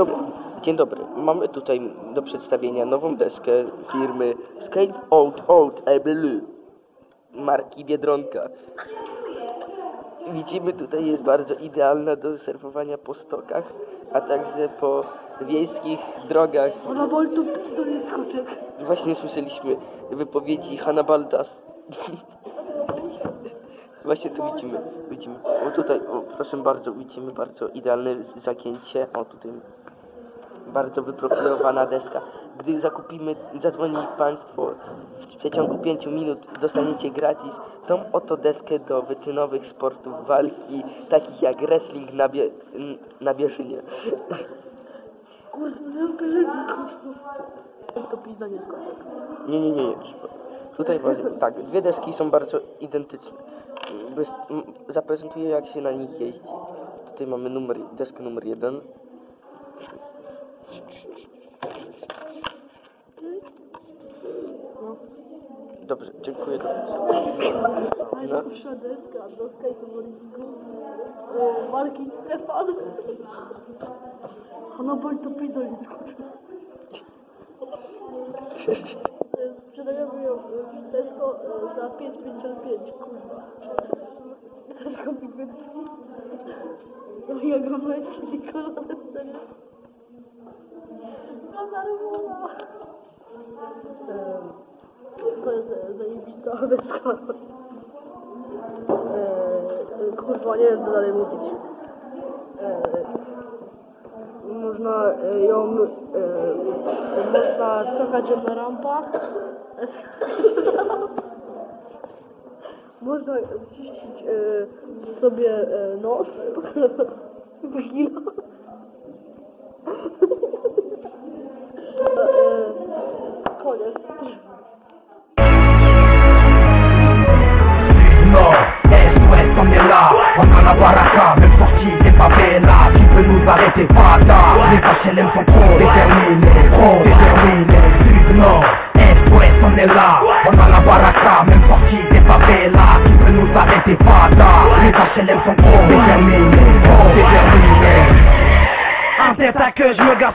Dobra, dzień dobry. Mamy tutaj do przedstawienia nową deskę firmy Skate Out Out Blue marki Biedronka. Widzimy tutaj jest bardzo idealna do surfowania po stokach, a także po wiejskich drogach. Ona Boltu to jest skoczek. Właśnie słyszeliśmy wypowiedzi Hannabaldas. Właśnie tu widzimy, widzimy. O tutaj, o, proszę bardzo, widzimy bardzo idealne zagięcie. O tutaj bardzo wyprofilowana deska. Gdy zakupimy, zadzwoni Państwo w przeciągu 5 minut dostaniecie gratis tą oto deskę do wyczynowych sportów walki, takich jak wrestling na, bie, na bieżynie. Kurde, no bierzemy To pizda nie skoczek. Nie, nie, nie, nie. Tutaj właśnie, tak, dwie deski są bardzo identyczne. Bez, zaprezentuję jak się na nich jeździ. Tutaj mamy numer, deskę numer jeden. Dobrze, dziękuję. Najlepsza deska do skateboardingu e, marki Stefan. Ona Boltu pizda Sprzedajemy ją w Tesco e, za 5,55, kurwa. Tesco Bigwędki. No i ogonek i kolanem wtedy. Co za rymowa. To jest e, zajebista deska. E, kurwa, nie wiem co dalej mówić. Można ją, można skakać na rampach. Można czyścić e, sobie e, nos. Chwila. e, koniec. No, est-ouest, on est là, on a la baraka, même sorti des favelas, qui peut nous arrêter, Fada Les HLM sont trop déterminés, baraka, même sorti des favelas, qui peut nous arrêter, Fada Les HLM sont trop déterminés, trop déterminés. Un tête à queue, je me gasse